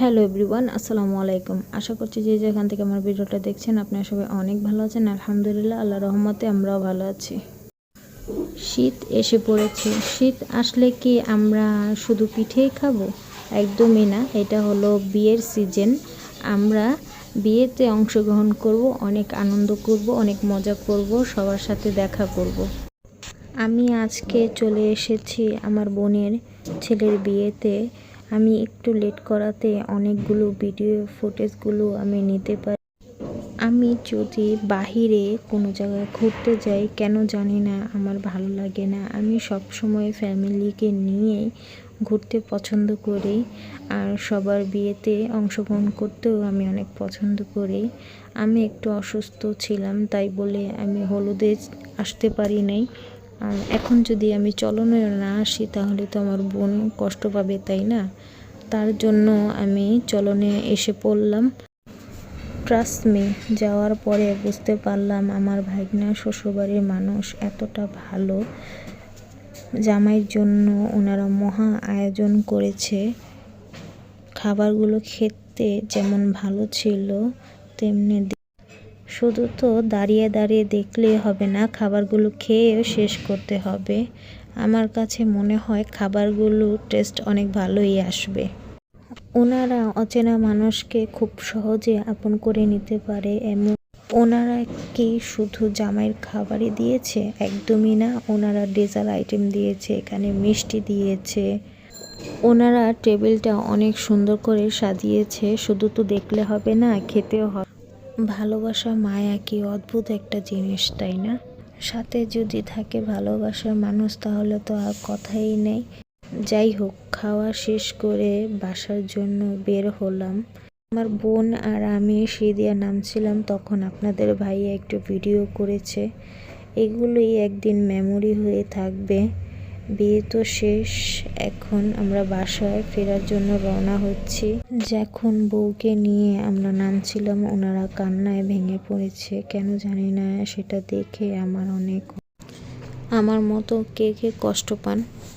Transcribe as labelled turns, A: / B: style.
A: Hello everyone, আসসালামু আলাইকুম। আশা করছি যে যেখান থেকে আমার ভিডিওটা দেখছেন আপনারা সবাই অনেক ভালো আছেন। আলহামদুলিল্লাহ আল্লাহ রহমতে আমরাও ভালো আছি। শীত এসে পড়েছে। শীত আসলে কি আমরা শুধু পিঠেই খাব? একদমই না। এটা হলো বিয়ের সিজন আমরা বিয়েতে অংশগ্রহণ করব, অনেক আনন্দ করব, অনেক মজা করব, সবার সাথে দেখা করব। আমি আজকে চলে এসেছি আমার বোনের ছেলের বিয়েতে। আমি একটু লেট করাতে অনেকগুলো ভিডিও ফুটেজগুলো আমি নিতে পারি। আমি যদি বাহিরে কোনো জায়গায় ঘুরতে যাই, কেন জানি না, আমার ভালো লাগে না। আমি সব সময় ফ্যামিলিকে নিয়ে ঘুরতে পছন্দ করি আর সবার বিয়েতে অংশগ্রহণ করতেও আমি অনেক পছন্দ করি। আমি একটু অসুস্থ ছিলাম, তাই বলে আমি হলুদে আসতে পারি নাই। এখন যদি আমি চলনে না আসি, তাহলে তো আমার বোন কষ্ট পাবে, তাই না? তার জন্য আমি চলনে এসে পড়লাম। ট্রাস্ট মি যাওয়ার পরে বুঝতে পারলাম আমার ভাগনা শ্বশুরবাড়ির মানুষ এতটা ভালো। জামাইয়ের জন্য ওনারা মহা আয়োজন করেছে। খাবারগুলো খেতে যেমন ভালো ছিল, তেমনি শুধু তো দাঁড়িয়ে দাঁড়িয়ে দেখলে হবে না, খাবারগুলো খেয়েও শেষ করতে হবে। আমার কাছে মনে হয় খাবারগুলো টেস্ট অনেক ভালোই আসবে। ওনারা অচেনা মানুষকে খুব সহজে আপন করে নিতে পারে এমন। ওনারা কি শুধু জামাইয়ের খাবারই দিয়েছে? একদমই না, ওনারা ডেজার্ট আইটেম দিয়েছে, এখানে মিষ্টি দিয়েছে। ওনারা টেবিলটা অনেক সুন্দর করে সাজিয়েছে, শুধু তো দেখলে হবে না, খেতেও হবে। ভালোবাসা মায়া কি অদ্ভুত একটা জিনিস, তাই না? সাথে যদি থাকে ভালোবাসার মানুষ, তাহলে তো আর কথাই নেই। যাই হোক, খাওয়া শেষ করে বাসার জন্য বের হলাম। আমার বোন আর আমি সিঁড়িয়া নামছিলাম, তখন আপনাদের ভাইয়া একটু ভিডিও করেছে। এগুলোই একদিন মেমোরি হয়ে থাকবে। বিয়ে তো শেষ, এখন আমরা বাসায় ফেরার জন্য রওনা হচ্ছি। যখন বউকে নিয়ে আমরা নামছিলাম, ওনারা কান্নায় ভেঙে পড়েছে, কেন জানি না, সেটা দেখে আমার অনেক আমার মতো কে কে কষ্ট পান?